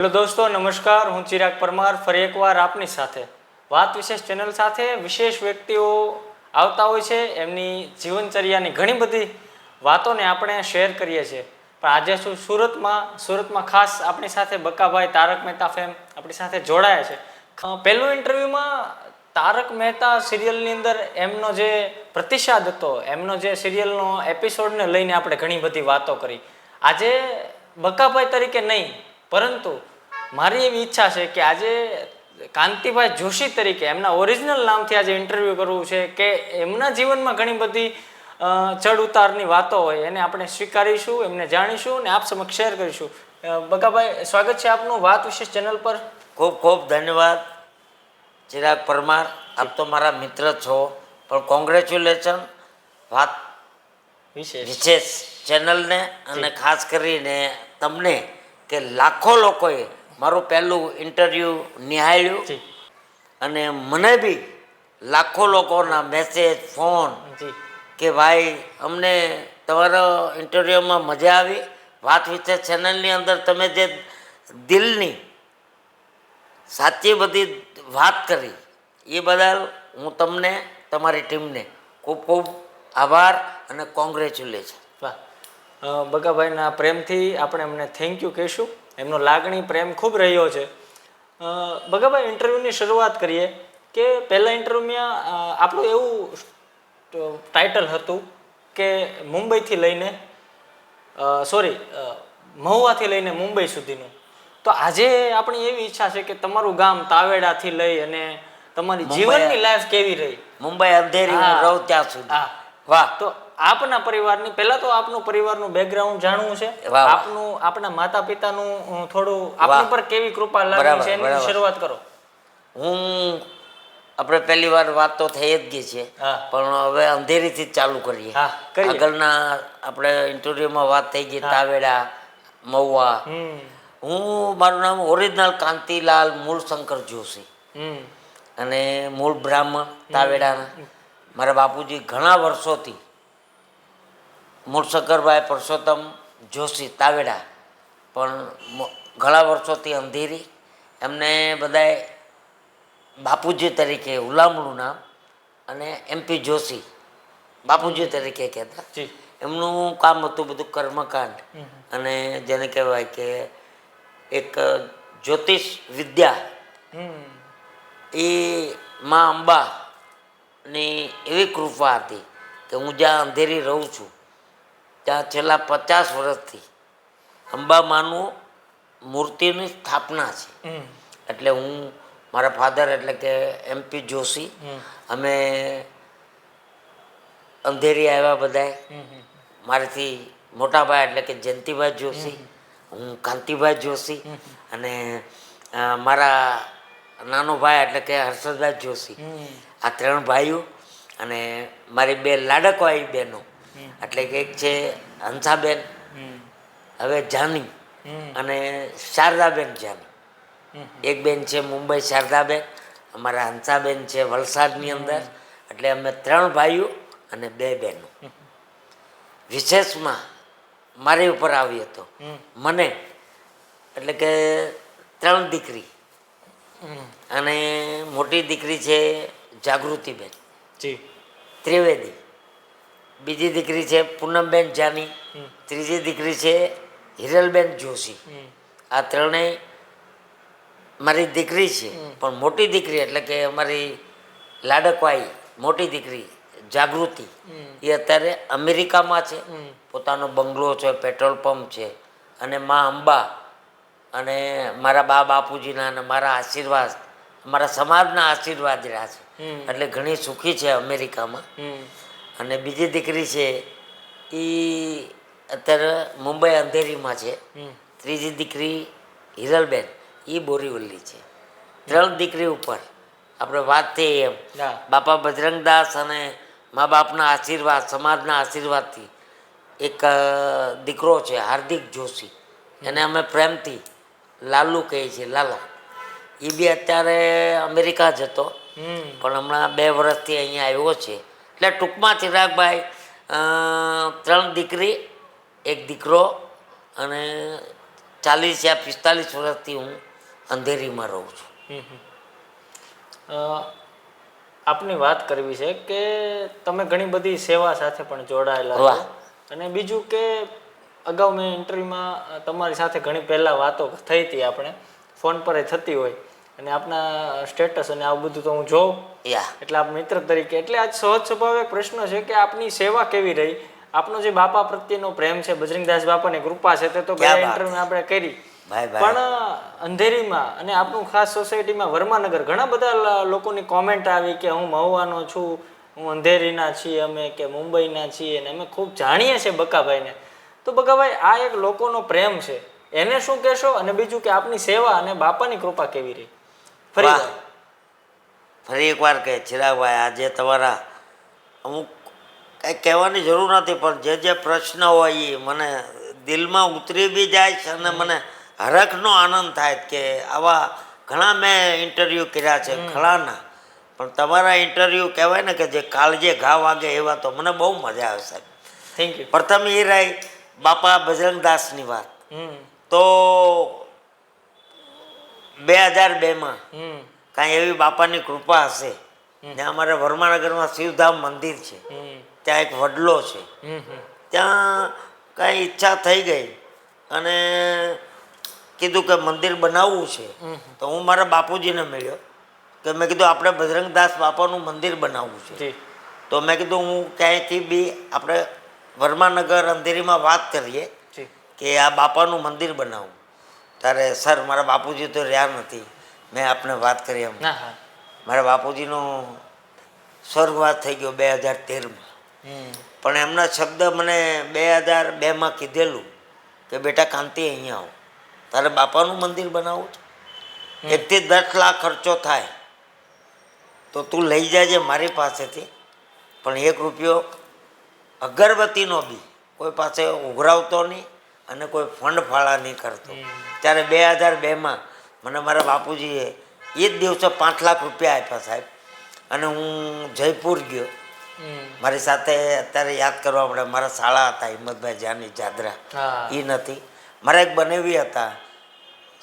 Hello દોસ્તો, નમસ્કાર. હું ચિરાગ પરમાર, ફરી એકવાર આપની સાથે. વાત વિશેષ ચેનલ સાથે વિશેષ વ્યક્તિઓ આવતા હોય છે. એમની જીવનચર્યાની ઘણી બધી વાતોને આપણે શેર કરીએ છીએ. પણ આજે શું સુરતમાં સુરતમાં ખાસ આપણી સાથે બકાભાઈ તારક મહેતા ફેમ આપણી સાથે જોડાયા છે. પહેલું ઇન્ટરવ્યૂમાં તારક મહેતા સિરિયલની અંદર એમનો જે પ્રતિસાદ હતો, એમનો જે સિરિયલનો એપિસોડને લઈને આપણે ઘણી બધી વાતો કરી. આજે બકાભાઈ તરીકે નહીં, પરંતુ મારી એવી ઈચ્છા છે કે આજે કાંતિભાઈ જોશી તરીકે એમના ઓરિજિનલ નામથી આજે ઇન્ટરવ્યૂ કરવું છે કે એમના જીવનમાં ઘણી બધી ચડ ઉતારની વાતો હોય એને આપણે સ્વીકારીશું એમને જાણીશું અને આપ સમક્ષ શેર કરીશું. બકાભાઈ સ્વાગત છે આપનું વાત વિશેષ ચેનલ પર. ખૂબ ખૂબ ધન્યવાદ ચિરાગ પરમાર. આપ તો મારા મિત્ર છો પણ કોંગ્રેચ્યુલેશન વાત વિશેષ. ચેનલને અને ખાસ કરીને તમને કે લાખો લોકોએ મારું પહેલું ઇન્ટરવ્યૂ નિહાળ્યું અને મને બી લાખો લોકોના મેસેજ ફોન કે ભાઈ અમને તમારા ઇન્ટરવ્યૂમાં મજા આવી. વાત વિશે ચેનલની અંદર તમે જે દિલની સાચી બધી વાત કરી એ બદલ હું તમને તમારી ટીમને ખૂબ ખૂબ આભાર અને કોંગ્રેચ્યુલેશન વાહ. બગાભાઈના પ્રેમથી આપણે એમને થેન્ક યુ કહીશું. એમનો લાગણી પ્રેમ ખૂબ રહ્યો છે. બગાભાઈ ઇન્ટરવ્યૂની શરૂઆત કરીએ કે પહેલાં ઇન્ટરવ્યૂમાં આપણું એવું ટાઇટલ હતું કે મુંબઈથી લઈને સોરી મહુવાથી લઈને મુંબઈ સુધીનું. તો આજે આપણી એવી ઈચ્છા છે કે તમારું ગામ તાવેડાથી લઈ અને તમારી જીવનની લાઈફ કેવી રહી? મુંબઈ અંધેરી. રહું ત્યાં સુધી. વાહ. તો આપના પરિવારની પહેલા તો આપનું પરિવારનું બેકગ્રાઉન્ડ જાણવું છે. આપનું આપના માતા પિતાનું થોડું આપની પર કેવી કૃપા લાગી છે એની શરૂઆત કરો. હું આપણે પહેલી વાર વાત તો થઈ જ ગઈ છે. પણ હવે અંધેરીથી જ ચાલુ કરીએ. આગળના આપણે ઇન્ટરવ્યુમાં વાત થઈ ગઈ તાવેડા મહુવા. હું મારું નામ ઓરિજિનલ કાંતિલાલ મૂળશંકર જોશી. અને મૂળ બ્રાહ્મણ તાવેડાના. મારા બાપુજી ઘણા વર્ષોથી મૂળશંકરભાઈ પરસોત્તમ જોશી તાવેડા. પણ ઘણા વર્ષોથી અંધેરી. એમને બધાએ બાપુજી તરીકે હુલામણું નામ અને એમપી જોશી બાપુજી તરીકે કહેતા. એમનું કામ હતું બધું કર્મકાંડ. અને જેને કહેવાય કે એક જ્યોતિષ વિદ્યા. એ મા અંબાની એવી કૃપા હતી કે હું જ્યાં અંધેરી રહું છું ત્યાં છેલ્લા પચાસ વર્ષથી અંબામાનું મૂર્તિની સ્થાપના છે. એટલે હું મારા ફાધર એટલે કે એમપી જોશી અમે અંધેરી આવ્યા બધાએ. મારાથી મોટાભાઈ એટલે કે જયંતિભાઈ જોશી હું કાંતિભાઈ જોશી અને મારા નાનો ભાઈ એટલે કે હર્ષદભાઈ જોશી. આ ત્રણ ભાઈઓ અને મારી બે લાડકવાઈ બહેનો. એટલે કે એક છે હંસાબેન હવે જાની અને શારદાબેન જાની. એક બેન છે મુંબઈ શારદાબેન અમારા હંસાબેન છે વલસાડની અંદર એટલે અમે ત્રણ ભાઈઓ અને બે બહેનો. વિશેષમાં મારી ઉપર આવી હતો. મને એટલે કે ત્રણ દીકરી. અને મોટી દીકરી છે જાગૃતિબેન. જી. ત્રિવેદી. બીજી દીકરી છે પૂનમબેન જાની. ત્રીજી દીકરી છે હિરલબેન જોશી. આ ત્રણેય મારી દીકરી છે. પણ મોટી દીકરી એટલે કે અમારી લાડકવાઈ મોટી દીકરી જાગૃતિ. એ અત્યારે અમેરિકામાં છે. પોતાનો બંગલો છે પેટ્રોલ પંપ છે. અને મા અંબા અને મારા બા બાપુજીના અને મારા આશીર્વાદ મારા સમાજના આશીર્વાદ રહ્યા છે. એટલે ઘણી સુખી છે અમેરિકામાં. અને બીજી દીકરી છે એ અત્યારે મુંબઈ અંધેરીમાં છે. ત્રીજી દીકરી હિરલબેન એ બોરીવલ્લી છે. ત્રણ દીકરી ઉપર. આપણે વાત થઈ એમ. બાપા બજરંગદાસ અને મા બાપના આશીર્વાદ સમાજના આશીર્વાદથી એક દીકરો છે હાર્દિક જોશી. એને અમે પ્રેમથી લાલુ કહીએ છીએ લાલા. એ બી અત્યારે અમેરિકા જ હતો હમ. પણ હમણાં બે વર્ષથી અહીંયા આવ્યો છે. એટલે ટૂંકમાં ચિરાગભાઈ ત્રણ દીકરી એક દીકરો અને ચાલીસ યા પિસ્તાલીસ વર્ષથી હું અંધેરીમાં રહું છું. આપની વાત કરવી છે કે તમે ઘણી બધી સેવા સાથે પણ જોડાયેલા છો. અને બીજું કે અગાઉ મેં ઇન્ટરવ્યુમાં તમારી સાથે ઘણી પહેલાં વાતો થઈ હતી આપણે. ફોન પર એ થતી હોય. અને આપના સ્ટેટસ અને આવું બધું તો હું જોઉં. યા. એટલે આપ મિત્ર તરીકે એટલે આજ સહજ સ્વભાવ એક પ્રશ્ન છે કે આપની સેવા કેવી રહી? આપનો જે બાપા પ્રત્યેનો પ્રેમ છે બજરંગદાસ બાપાની કૃપા છે તે તો ગયા ઇન્ટરવ્યુ આપણે કરી. પણ અંધેરીમાં અને આપણું ખાસ સોસાયટીમાં વર્માનગર ઘણા બધા લોકોની કોમેન્ટ આવી કે હું મહુવાનો છું હું અંધેરીના છીએ અમે કે મુંબઈના છીએ અને અમે ખૂબ જાણીએ છીએ બકાભાઈને. તો બકાભાઈ આ એક લોકોનો પ્રેમ છે. એને શું કહેશો? અને બીજું કે આપની સેવા અને બાપાની કૃપા કેવી રહી? ફરી ફરી એકવાર કહે ચિરાગભાઈ આજે તમારા અમુક કંઈ કહેવાની જરૂર નથી પણ જે જે પ્રશ્ન હોય એ મને દિલમાં ઉતરી બી જાય છે અને મને હરખનો આનંદ થાય કે આવા ઘણા મેં ઇન્ટરવ્યૂ કર્યા છે ઘણાના. પણ તમારા ઇન્ટરવ્યૂ કહેવાય ને કે જે કાળજે ઘા વાગે એવા તો મને બહુ મજા આવે સાહેબ. થેન્ક યુ પ્રથમ એ રહી બાપા બજરંગદાસની વાત. તો બે હજાર બેમાં હમ. કાંઈ એવી બાપાની કૃપા હશે. ત્યાં અમારે વર્માનગરમાં શિવધામ મંદિર છે. ત્યાં એક વડલો છે. ત્યાં કાંઈ ઈચ્છા થઈ ગઈ અને કીધું કે મંદિર બનાવવું છે. તો હું મારા બાપુજીને મળ્યો કે મેં કીધું આપણે બજરંગદાસ બાપાનું મંદિર બનાવવું છે. તો મેં કીધું હું ક્યાંયથી બી આપણે વર્માનગર અંધેરીમાં વાત કરીએ કે આ બાપાનું મંદિર બનાવવું ત્યારે સર મારા બાપુજી તો રહ્યા નથી. મેં આપને વાત કરી એમ. હા. મારા બાપુજીનો સ્વર્ગવાસ થઈ ગયો બે હજાર તેરમાં. પણ એમના શબ્દ મને બે હજાર બેમાં કીધેલું કે બેટા કાંતિ અહીંયા આવો. તારે બાપાનું મંદિર બનાવવું છે? એકથી દસ લાખ ખર્ચો થાય. તો તું લઈ જાજે મારી પાસેથી. પણ એક રૂપિયો અગરબત્તીનો બી કોઈ પાસે ઉઘરાવતો નહીં. અને કોઈ ફંડ ફાળા નહીં કરતો. ત્યારે બે હજાર બેમાં મને મારા બાપુજીએ એ જ દિવસે પાંચ લાખ રૂપિયા આપ્યા સાહેબ. અને હું જયપુર ગયો. મારી સાથે અત્યારે યાદ કરવા પડે મારા શાળા હતા હિંમતભાઈ જાની જાદરા. એ નથી. મારા એક બનેવી હતા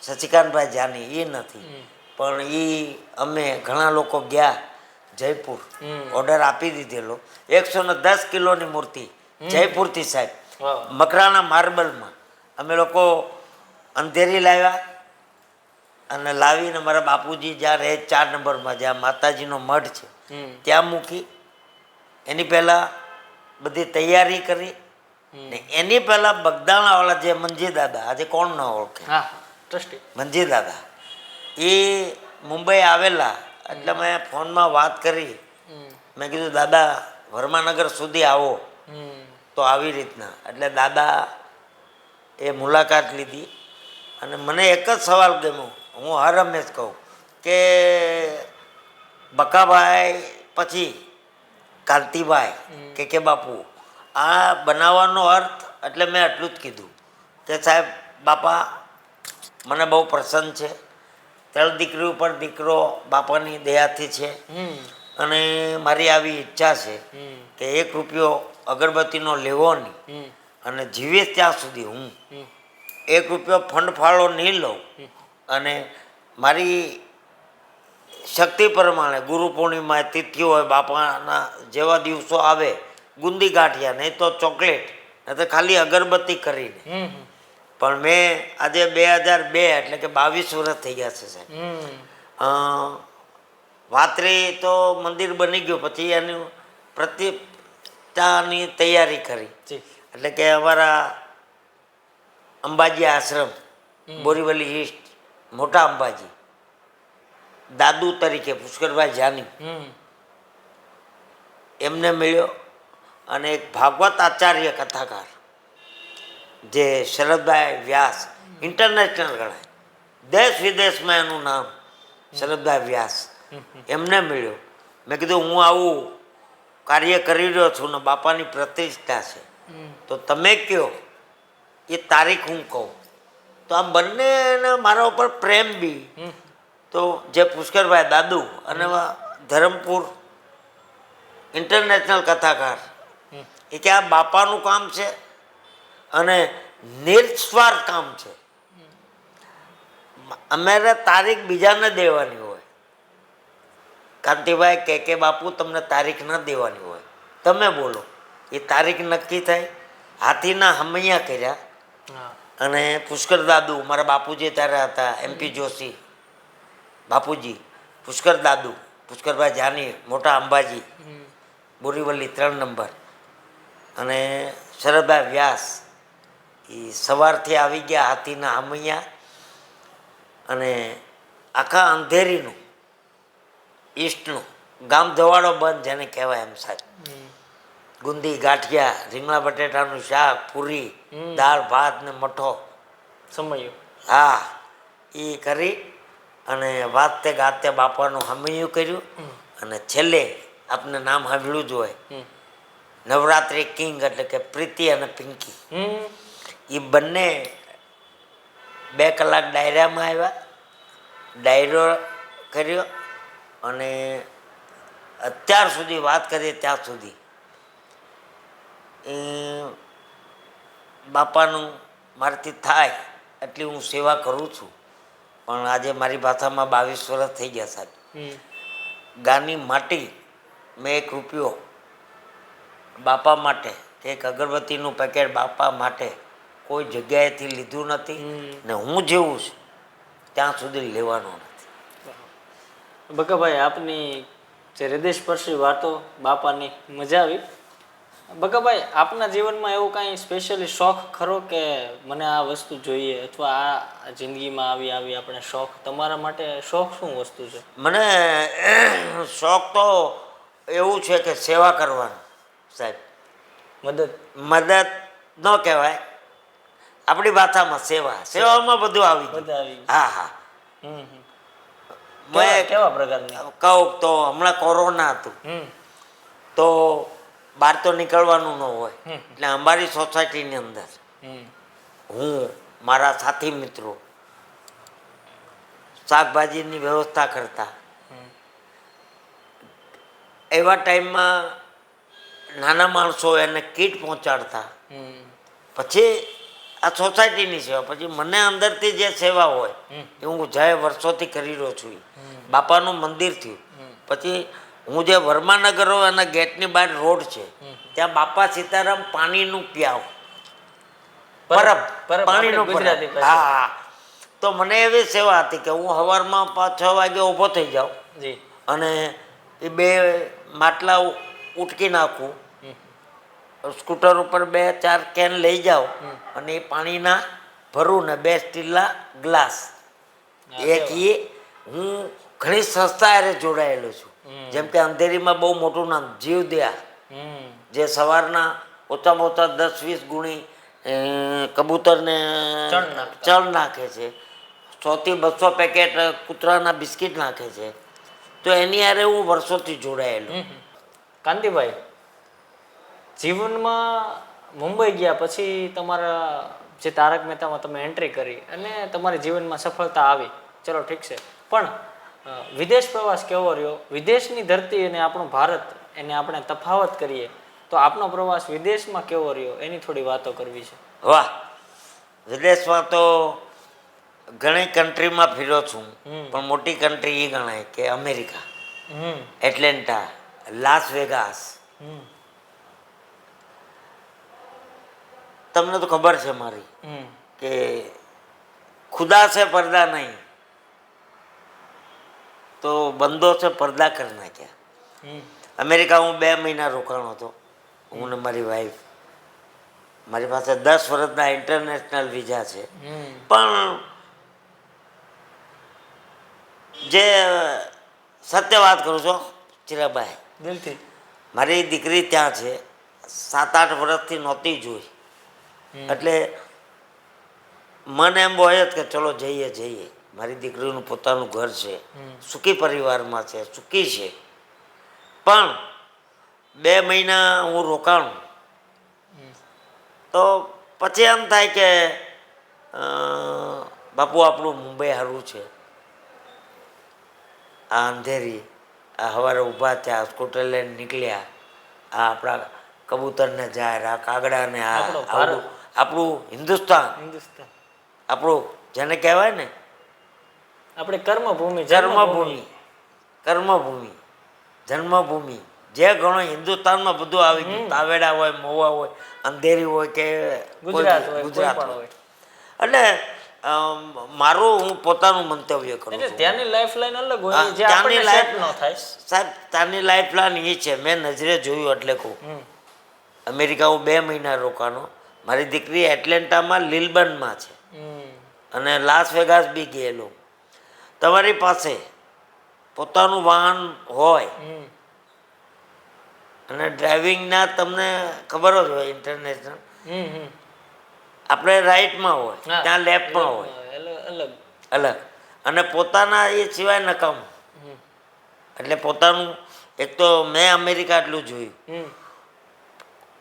શશિકાંતભાઈ જાની એ નથી. પણ એ અમે ઘણા લોકો ગયા જયપુર. ઓર્ડર આપી દીધેલો. એકસો ને દસ કિલોની મૂર્તિ જયપુરથી સાહેબ. મકરાના માર્બલમાં. અમે લોકો અંધેરી લાવ્યા અને લાવીને મારા બાપુજી જ્યાં રહે ચાર નંબરમાં જ્યાં માતાજીનો મઢ છે ત્યાં મૂકી. એની પહેલાં બધી તૈયારી કરી. ને એની પહેલાં બગદાણાવાળા જે મંજી દાદા આજે કોણ ન ઓળખે? હા ટ્રસ્ટી. મંજી દાદા. એ મુંબઈ આવેલા એટલે મેં ફોનમાં વાત કરી. મેં કીધું દાદા વર્માનગર સુધી આવો. તો આવી રીતના. એટલે દાદા એ મુલાકાત લીધી અને મને એક જ સવાલ ગમ્યો. હું હર હંમેશ કહું કે બકાભાઈ પછી કાંતિભાઈ કે કે બાપુ આ બનાવવાનો અર્થ એટલે મેં આટલું જ કીધું. કે સાહેબ બાપા મને બહુ પ્રસન્ન છે. ત્રણ દીકરી ઉપર દીકરો બાપાની દયાથી છે. અને મારી આવી ઈચ્છા છે કે એક રૂપિયો અગરબત્તીનો લેવો નહીં. અને જીવે ત્યાં સુધી હું. એક રૂપિયો ફંડ ફાળો નહીં લઉં. અને મારી શક્તિ પ્રમાણે ગુરુ પૂર્ણિમા તિથિ હોય બાપાના જેવા દિવસો આવે ગુંદી ગાંઠિયા નહીં તો ચોકલેટ નહીં તો ખાલી અગરબત્તી કરીને. પણ મેં આજે બે હજાર બે એટલે કે બાવીસ વર્ષ થઈ ગયા છે સાહેબ. વાત્રે તો મંદિર બની ગયું પછી એની પ્રતિષ્ઠાની તૈયારી કરી. એટલે કે અમારા અંબાજી આશ્રમ બોરીવલી ઈસ્ટ મોટા અંબાજી. દાદુ તરીકે પુષ્કરભાઈ જાની. એમને મળ્યો અને એક ભાગવત આચાર્ય કથાકાર જે શરદભાઈ વ્યાસ ઇન્ટરનેશનલ ગણાય. દેશ વિદેશમાં એનું નામ શરદભાઈ વ્યાસ. એમને મળ્યો. મેં કીધું હું આવું કાર્ય કરી રહ્યો છું ને બાપાની પ્રતિષ્ઠા છે. તો તમે કયો? એ તારીખ હું કહું. તો આ બંનેને મારા ઉપર પ્રેમ બી. તો જે પુષ્કરભાઈ દાદુ અને ધરમપુર ઇન્ટરનેશનલ કથાકાર. એ કે આ બાપાનું કામ છે અને નિસ્વાર્થ કામ છે. અમારે તારીખ બીજાને દેવાની હોય. કાંતિભાઈ કે કે બાપુ તમને તારીખ ન દેવાની હોય. તમે બોલો. એ તારીખ નક્કી થાય. હાથીના હમૈયા કર્યા. અને પુષ્કર દાદુ મારા બાપુજી ત્યારે હતા એમપી જોશી. બાપુજી પુષ્કર દાદુ પુષ્કરભાઈ જાની મોટા અંબાજી. બોરીવલ્લી બોરીવલી ત્રણ નંબર. અને શરદભાઈ વ્યાસ એ સવારથી આવી ગયા હાથીના હમૈયા. અને આખા અંધેરીનું ઈસ્ટનું ગામ ધવાડો બંધ જેને કહેવાય એમ સાહેબ. ગુંદી ગાંઠિયા રીંગણા બટેટાનું શાક પૂરી દાળ ભાત ને મઠો. સમયું હા એ કરી અને વાતે ગાતે બાપાનું હમૈયું કર્યું. અને છેલ્લે આપને નામ સાંભળ્યું જ હોય. નવરાત્રિ કિંગ એટલે કે પ્રીતિ અને પિંકી. એ બંને બે કલાક ડાયરામાં આવ્યા. ડાયરો કર્યો અને અત્યાર સુધી વાત કરીએ ત્યાં સુધી. એ બાપાનું મારાથી થાય એટલી હું સેવા કરું છું. પણ આજે મારી ભાષામાં બાવીસ વર્ષ થઈ ગયા સાહેબ. ગાની માટી મેં એક રૂપિયો બાપા માટે કે એક અગરબત્તીનું પેકેટ બાપા માટે કોઈ જગ્યાએથી લીધું નથી ને હું જેવું છું ત્યાં સુધી લેવાનો નથી. બકાભાઈ આપની જે હૃદયસ્પર્શી વાતો બાપાની મજા આવી. બકાભાઈ આપના જીવનમાં એવું કાંઈ સ્પેશિયલી શોખ ખરો કે મને આ વસ્તુ જોઈએ અથવા આ જિંદગીમાં આવી આવી આપણે શોખ? તમારા માટે શોખ શું વસ્તુ છે? મને શોખ તો એવું છે કે સેવા કરવાનું સાહેબ. મદદ. મદદ ન કહેવાય. આપણી ભાષામાં સેવા સેવામાં બધું આવી હા હા. હમ હમ. મેં કેવા પ્રકારની? કહું તો હમણાં કોરોના હતું. તો બહાર તો નીકળવાનું ન હોય. એટલે અમારી સોસાયટીની અંદર હું મારા સાથી મિત્રો શાકભાજીની વ્યવસ્થા કરતા. એવા ટાઈમમાં નાના માણસો એને કીટ પહોંચાડતા. પછી આ સોસાયટીની સેવા પછી મને અંદરથી જે સેવા હોય એ હું જાય વર્ષોથી કરી રહ્યો છું. બાપાનું મંદિર થયું. પછી હું જે વર્માનગર હોય એના ગેટની બહાર રોડ છે ત્યાં બાપા સીતારામ પાણીનું પ્યાવ. પરબ પાણીનું પરબ. હા હા. તો મને એવી સેવા હતી કે હું સવારમાં પાંચ છ વાગે ઊભો થઈ જાઉં અને એ બે માટલા ઉટકી નાખું. સ્કૂટર ઉપર બે ચાર કેન લઈ જાઉં અને એ પાણીના ભરું ને બે સ્ટીલના ગ્લાસ. એક એ હું ઘણી સંસ્થા જોડાયેલો છું. જેમ કે અંધેરીમાં બહુ મોટું નામ જીવદયા. જે સવારના ઓછામાં ઓછા દસ વીસ ગુણી કબૂતરને ચણ નાખે છે. સોથી બસો પેકેટ કૂતરાના બિસ્કિટ નાખે છે. તો એની આરે હું વર્ષોથી જોડાયેલો. કાંતિભાઈ જીવનમાં મુંબઈ ગયા પછી તમારા જે તારક મહેતામાં તમે એન્ટ્રી કરી અને તમારી જીવનમાં સફળતા આવી. ચલો ઠીક છે. પણ વિદેશ પ્રવાસ કેવો રહ્યો? વિદેશની ધરતી અને આપણું ભારત એને આપણે તફાવત કરીએ તો આપણો પ્રવાસ વિદેશમાં કેવો રહ્યો? એની થોડી વાતો કરવી છે. વાહ! વિદેશમાં તો ઘણી કન્ટ્રીમાં ફીરો છું પણ મોટી કન્ટ્રી એ ગણાય કે અમેરિકા એટલેન્ટા લાસ વેગાસ તમને તો ખબર છે મારી કે ખુદા છે પડદા નહીં. તો બંદો છે પડદા કરી નાખ્યા. અમેરિકા હું બે મહિના રોકાણો હતો. હું ને મારી વાઈફ મારી પાસે દસ વર્ષના ઇન્ટરનેશનલ વિઝા છે. પણ જે સત્ય વાત કરું છું ચિરાભાઈ દિલથી. મારી દીકરી ત્યાં છે. સાત આઠ વર્ષથી નહોતી જોઈ. એટલે મને એમ હોય જ કે ચલો જઈએ જઈએ. મારી દીકરીનું પોતાનું ઘર છે. સુખી પરિવારમાં છે સુખી છે. પણ બે મહિના હું રોકાણું. તો પછી એમ થાય કે બાપુ આપણું મુંબઈ સારું છે. આ અંધેરી આ સવારે ઊભા થયા સ્કૂટર લઈને નીકળ્યા. આ આપણા કબૂતરને જાય આ કાગડાને આ આપણું આપણું હિન્દુસ્તાન. હિન્દુસ્તાન. આપણું જેને કહેવાય ને આપણે કર્મભૂમિ જન્મભૂમિ. કર્મભૂમિ. જન્મભૂમિ. જે ઘણો હિન્દુસ્તાનમાં બધું આવી ગયું. તાવેડા હોય મોવા હોય અંધેરી હોય કે ગુજરાત હોય ગુજરાત હોય. એટલે મારું હું પોતાનું મંતવ્ય કરું એટલે છું. ત્યાંની લાઈફ લાઈન અલગ હોય જે આપણને સેટ ન થાય. સાહેબ ત્યાંની લાઈફ પ્લાન એ છે. મેં નજરે જોયું એટલે કહું. અમેરિકા હું બે મહિના રોકાનો મારી દીકરી એટલેન્ટામાં લિલબર્નમાં છે. અને લાસ વેગાસ બી ગયેલો. તમારી પાસે પોતાનું વાહન હોય. અને ડ્રાઇવિંગના તમને ખબર જ હોય ઇન્ટરનેશનલ. આપણે રાઈટમાં હોય ત્યાં લેફ્ટમાં હોય. અલગ. અલગ. અને પોતાના એ સિવાય નકામ. એટલે પોતાનું એક તો મેં અમેરિકા એટલું જોયું.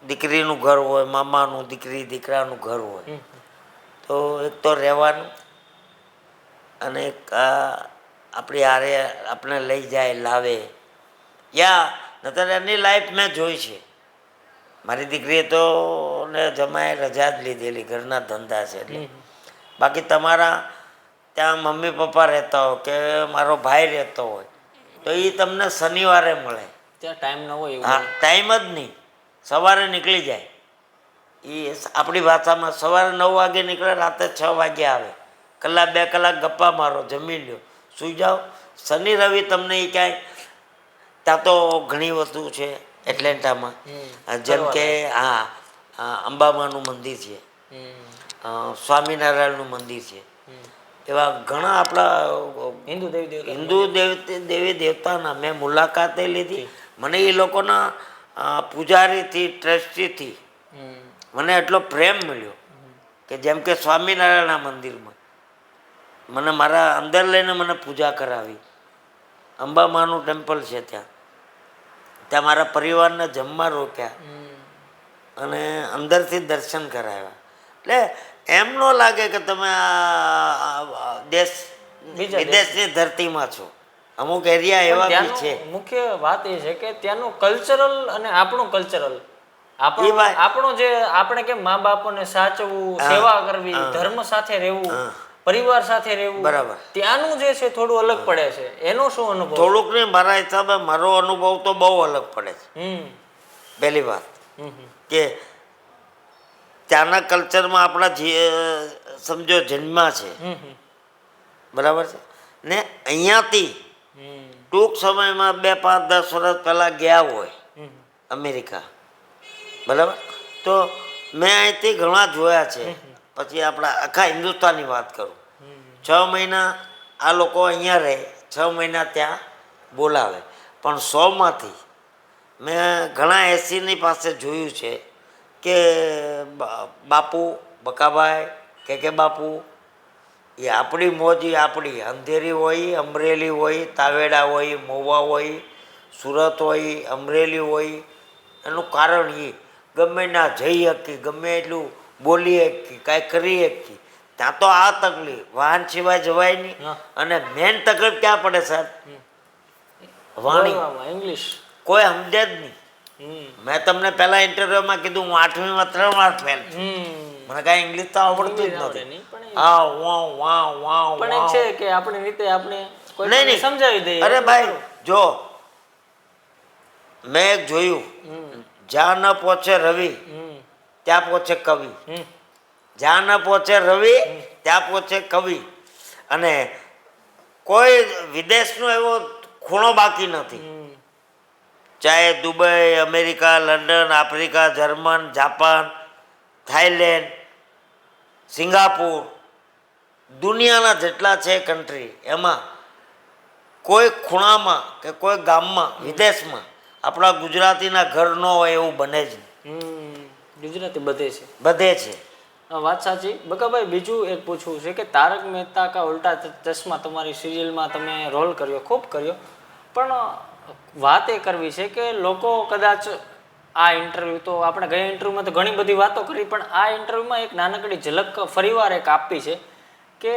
દીકરીનું ઘર હોય મામાનું દીકરી દીકરાનું ઘર હોય. તો એક તો રહેવાનું અને આપણી આરે આપણે લઈ જાય લાવે. યા નતર એની લાઈફ મેં જોઈ છે. મારી દીકરીએ તો ને જમાએ રજા જ લીધેલી ઘરના ધંધા છે એટલે. બાકી તમારા ત્યાં મમ્મી પપ્પા રહેતા હોય કે મારો ભાઈ રહેતો હોય તો એ તમને શનિવારે મળે. ત્યાં ટાઈમ ન હોય હા ટાઈમ જ નહીં. સવારે નીકળી જાય. એ આપણી ભાષામાં સવારે નવ વાગે નીકળે રાતે છ વાગે આવે. કલાક બે કલાક ગપ્પા મારો જમી લ્યો. સુઈ જાઓ. શનિ રવિ તમને એ ક્યાંય ત્યાં તો ઘણી વસ્તુ છે એટલેન્ટામાં. જેમ કે હા અંબામાનું મંદિર છે. સ્વામિનારાયણનું મંદિર છે. એવા ઘણા આપણા હિન્દુ દેવી હિન્દુ દેવતી દેવી દેવતાના મેં મુલાકાતે લીધી. મને એ લોકોના પૂજારીથી ટ્રસ્ટીથી. મને એટલો પ્રેમ મળ્યો કે જેમ કે સ્વામિનારાયણના મંદિરમાં. મને મારા અંદર લઈને મને પૂજા કરાવી. અંબામાનું ટેમ્પલ છે ત્યાં. ત્યાં મારા પરિવારને જમવા રોક્યા. અને અંદરથી દર્શન કરાવ્યા. એટલે એમ ન લાગે કે તમે આ દેશ વિદેશની ધરતીમાં છો. અમુક એરિયા એવા બી છે. મુખ્ય વાત એ છે કે ત્યાંનું કલ્ચરલ અને આપણું કલ્ચરલ આપણો આપણો જે આપણે કેમ મા બાપોને સાચવવું સેવા કરવી ધર્મ સાથે રહેવું પરિવાર સાથે રહેવું બરાબર. ત્યાંનું જે છે થોડું અલગ પડે છે. એનો શું અનુભવ? થોડુંક નહીં મારા હિસાબે મારો અનુભવ તો બહુ અલગ પડે છે. પહેલી વાત. કે ત્યાંના કલ્ચરમાં આપણા જે સમજો જન્મા છે. બરાબર છે? ને અહીંયાથી ટૂંક સમયમાં બે પાંચ દસ વર્ષ પહેલાં ગયા હોય અમેરિકા. બરાબર? તો મેં અહીંથી ઘણા જોયા છે. પછી આપણા આખા હિન્દુસ્તાનની વાત કરું. છ મહિના આ લોકો અહીંયા રહે, છ મહિના ત્યાં બોલાવે. પણ સોમાંથી મેં ઘણા એસીની પાસે જોયું છે કે બાપુ, બકાભાઈ, કે કે બાપુ, એ આપણી મોજ આપણી. અંધેરી હોય, અમરેલી હોય, તાવેડા હોય, મોવા હોય, સુરત હોય, અમરેલી હોય, એનું કારણ એ. ગમે ના જઈ શકી ગમે એટલું બોલી શકી કાંઈ કરી શકી ત્યાં તો આ તકલીફ. વાહન સિવાય જવાય નહીં. અને મેન તકલીફ ક્યાં પડે સાહેબ? વાણી. ઇંગ્લિશ કોઈ સમજે જ નહીં. મેં તમને પહેલા ઇન્ટરવ્યુમાં કીધું હું આઠમીમાં ત્રણ વાર ફેલ મને કાંઈ ઇંગ્લિશ તો આવડતું જ નથી. હા વા વા વા પણ છે કે આપણી રીતે આપણે કોઈ નહીં નહીં. સમજાવી દઈએ. અરે ભાઈ જો મેં એક જોયું. જ્યાં ન પહોંચે રવિ ત્યાં પહોંચે કવિ. જ્યાં ન પહોંચે રવિ ત્યાં પહોંચે કવિ. અને કોઈ વિદેશનો એવો ખૂણો બાકી નથી. ચાહે Dubai America London Africa German Japan Thailand Singapore દુનિયાના જેટલા છે કન્ટ્રી એમાં કોઈ ખૂણામાં કે કોઈ ગામમાં વિદેશમાં આપણા ગુજરાતીના ઘર ન હોય એવું બને જ નહીં. ગુજરાતી બધે છે. બધે છે. વાત સાચી. બકાભાઈ બીજું એક પૂછવું છે કે તારક મહેતા કા ઉલ્ટા ચશ્મા તમારી સિરિયલમાં તમે રોલ કર્યો ખૂબ કર્યો. પણ વાત એ કરવી છે કે લોકો કદાચ આ ઇન્ટરવ્યૂ તો આપણે ગયા ઇન્ટરવ્યૂમાં તો ઘણી બધી વાતો કરી પણ આ ઇન્ટરવ્યૂમાં એક નાનકડી ઝલક ફરીવાર એક આપી છે કે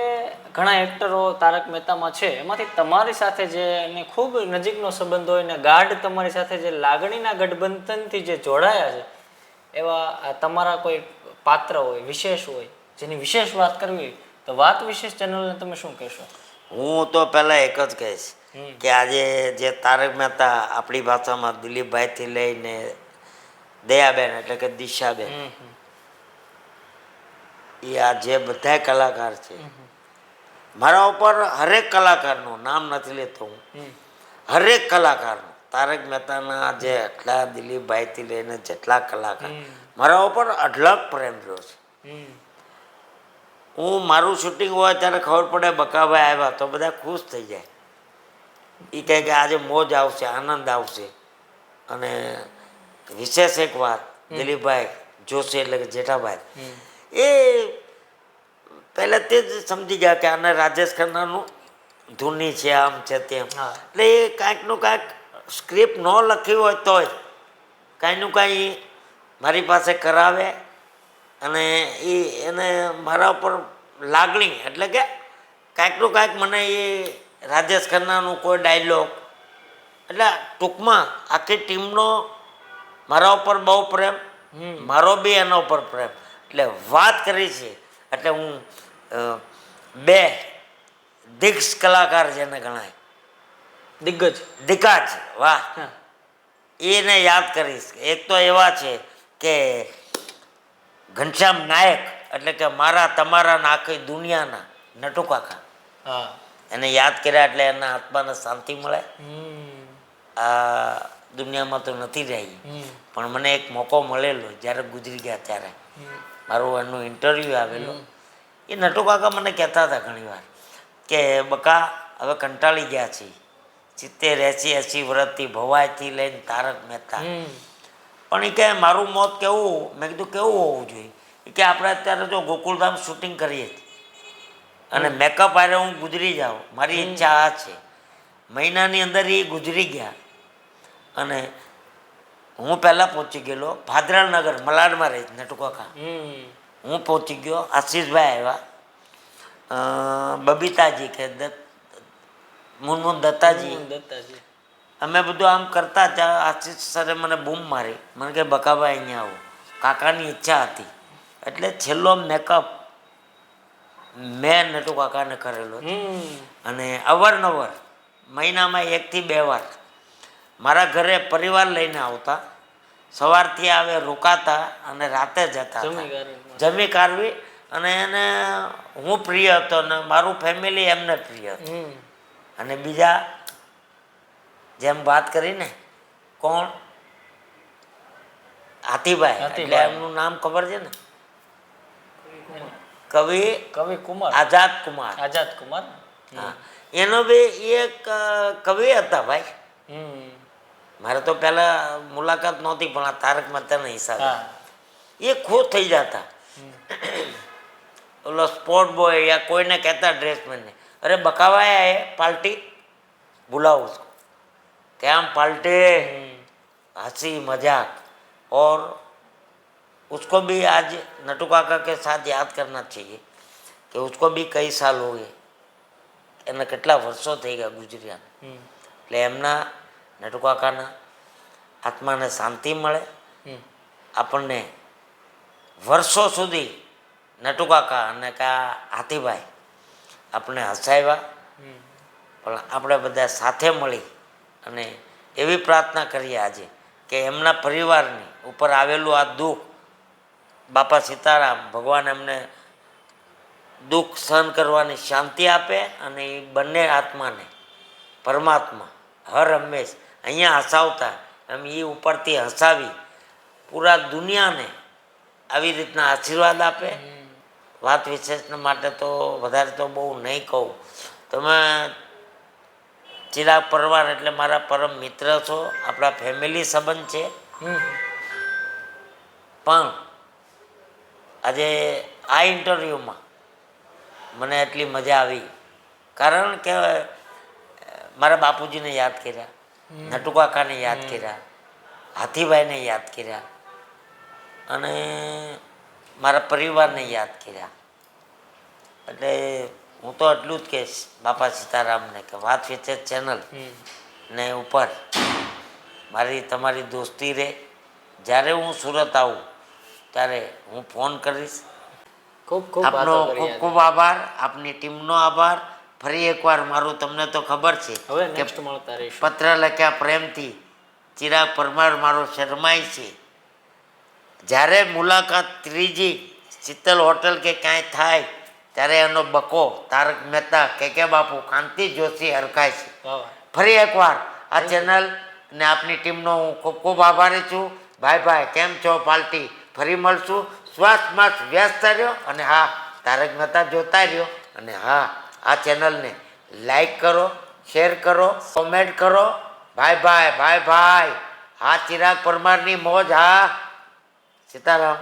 ઘણા એક્ટરો તારક મહેતામાં છે. એમાંથી તમારી સાથે જે એને ખૂબ નજીકનો સંબંધ હોય ને ગાઢ તમારી સાથે જે લાગણીના ગઠબંધનથી જે જોડાયા છે એવા તમારા કોઈ પાત્ર હોય વિશેષ હોય જેની વિશેષ વાત કરવી હોય તો વાત વિશેષ ચેનલને તમે શું કહેશો હું તો પહેલાં એક જ કહીશ. કે આજે જે તારક મહેતા આપણી ભાષામાં દિલીપભાઈથી લઈને દયાબેન એટલે કે દિશાબેન. એ આ જે બધા કલાકાર છે મારા ઉપર હરેક કલાકારનું નામ નથી લેતો હું. હરેક કલાકારનું તારક મહેતાના જે આટલા દિલીપભાઈથી લઈને જેટલા કલાકાર મારા ઉપર અઢળક પ્રેમ રહ્યો છે. હું મારું શૂટિંગ હોય ત્યારે ખબર પડે બકાભાઈ આવ્યા તો બધા ખુશ થઈ જાય. એ કહે કે આજે મોજ આવશે આનંદ આવશે. અને વિશેષ એક વાત દિલીપભાઈ જોશી એટલે કે જેઠાભાઈ. એ પહેલાં તે જ સમજી ગયા કે આને રાજેશ ખન્નાનું ધૂની છે આમ છે તેમ. એટલે એ કાંઈકનું કાંઈક સ્ક્રિપ્ટ ન લખ્યું હોય તોય કાંઈનું કાંઈ મારી પાસે કરાવે અને એ એને મારા ઉપર લાગણી એટલે કે કાંઈકનું કાંઈક મને એ રાજેશ ખન્નાનું કોઈ ડાયલોગ એટલે ટૂંકમાં આખી ટીમનો મારા ઉપર બહુ પ્રેમ. મારો બી એના ઉપર પ્રેમ એટલે વાત કરી છે એટલે હું બે દિગ્સ કલાકાર જેને ગણાય દિગ્ગજ. દિગ્ગજ. વાહ. એને યાદ કરીશ. એક તો એવા છે કે ઘનશ્યામ નાયક એટલે કે મારા તમારા આખી દુનિયાના નટુ કાકા હા. એને યાદ કર્યા એટલે એના આત્માને શાંતિ મળે. આ દુનિયામાં તો નથી રહી. પણ મને એક મોકો મળેલો જ્યારે ગુજરી ગયા ત્યારે. મારું એનું ઇન્ટરવ્યૂ આવેલું. એ નટુ કાકા મને કહેતા હતા ઘણીવાર કે બકા હવે કંટાળી ગયા છીએ. સિત્તેર એસી એસી વ્રતથી ભવાઈથી લઈને તારક મહેતા. પણ એ કે મારું મોત કેવું? મેં કીધું કેવું હોવું જોઈએ? કે આપણે અત્યારે જો ગોકુળધામ શૂટિંગ કરીએ છીએ. અને મેકઅપ આરે હું ગુજરી જાઉં. મારી ઈચ્છા આ છે. મહિનાની અંદર એ ગુજરી ગયા. અને હું પહેલાં પહોંચી ગયેલો ભાદરાનગર મલાડમાં રહી નટકોકા. હું પહોંચી ગયો આશીષભાઈ આવ્યા. બબીતાજી કે દત્ત મુનમુન દત્તાજી. દત્તાજી. અમે બધું આમ કરતા ત્યાં આશીષ સરે મને બૂમ મારી. મને કે બકાભાઈ અહીંયા આવો. કાકાની ઈચ્છા હતી. એટલે છેલ્લો મેકઅપ મેં નટુ કાકાને કરેલો. અને અવારનવાર મહિનામાં એકથી બે વાર મારા ઘરે પરિવાર લઈને આવતા. સવારથી આવે રોકાતા અને રાતે જતા જમી. કાઢવી અને એને હું પ્રિય હતો ને મારું ફેમિલી એમને પ્રિય હતું. અને બીજા જેમ વાત કરીને કોણ? હાથીભાઈ. એટલે. એમનું નામ ખબર છે ને? કવિ કવિ કુમાર. આઝાદ કુમાર. આઝાદ કુમાર. હા. એનો બી એક કવિ હતા ભાઈ. હમ. મારે તો પહેલા મુલાકાત નહોતી પણ આ તારક મહેતાના હિસાબે. એ ખુશ થઈ જતા. ઓલો સ્પોર્ટ બોય યા કોઈને કહેતા ડ્રેસમેનને અરે બકાવાયા એ पार्टी बुलाओ उसको क्या हम હસી મજાક. ઓર और उसको આજ आज नटू काका के साथ याद करना કે उसको બી કઈ સાલ હોય એના કેટલા વર્ષો થઈ ગયા ગુજર્યા. એટલે એમના નટુ કાકાના આત્માને શાંતિ મળે. આપણને વર્ષો સુધી નટુ કાકા અને કા હાથીભાઈ આપણે હસાવ્યા. પણ આપણે બધા સાથે મળી અને એવી પ્રાર્થના કરીએ આજે કે એમના પરિવારની ઉપર આવેલું આ દુઃખ, બાપા સીતારામ ભગવાન એમને દુઃખ સહન કરવાની શાંતિ આપે અને એ બંને આત્માને પરમાત્મા હર હંમેશ અહીંયા હસાવતા, એમ એ ઉપરથી હસાવી પૂરા દુનિયાને આવી રીતના આશીર્વાદ આપે. વાત વિશેષ માટે તો વધારે તો બહુ નહીં કહું. તમે ચિરાગ પરવાર એટલે મારા પરમ મિત્ર છો આપણા ફેમિલી સંબંધ છે. પણ આજે આ ઇન્ટરવ્યૂમાં મને એટલી મજા આવી. કારણ કે મારા બાપુજીને યાદ કર્યા નટુકાકાને યાદ કર્યા હાથીભાઈને યાદ કર્યા. અને મારા પરિવારને યાદ કર્યા. એટલે હું તો એટલું જ કહીશ બાપા સીતારામને કે વાત વિશે ચેનલ ને ઉપર. મારી તમારી દોસ્તી રહે જ્યારે હું સુરત આવું ત્યારે હું ફોન કરીશ. ખૂબ ખૂબ આપનો ખૂબ ખૂબ આભાર. આપની ટીમનો આભાર. ફરી એકવાર મારું તમને તો ખબર છે હવે નેક્સ્ટ મળતા રહીશું. પત્ર લખ્યા પ્રેમથી ચિરાગ પરમાર મારો શરમાય છે. જ્યારે મુલાકાત ત્રીજી શીતલ હોટલ કે ક્યાંય થાય ત્યારે એનો બકો તારક મહેતા કે કે બાપુ કાંતિ જોશી હરખાય છે. ફરી એકવાર આ ચેનલ ને આપની ટીમનો હું ખૂબ ખૂબ આભારી છું. ભાઈ ભાઈ કેમ છો? પાલટી ફરી મળશું. શ્વાસમાં વ્યસ્ત રહ્યો અને હા તારક મહેતા જોતા રહ્યો. અને હા આ ચેનલને લાઈક કરો શેર કરો કોમેન્ટ કરો. ભાઈ ભાઈ ભાઈ ભાઈ હા ચિરાગ પરમારની મોજ હા. સીતારામ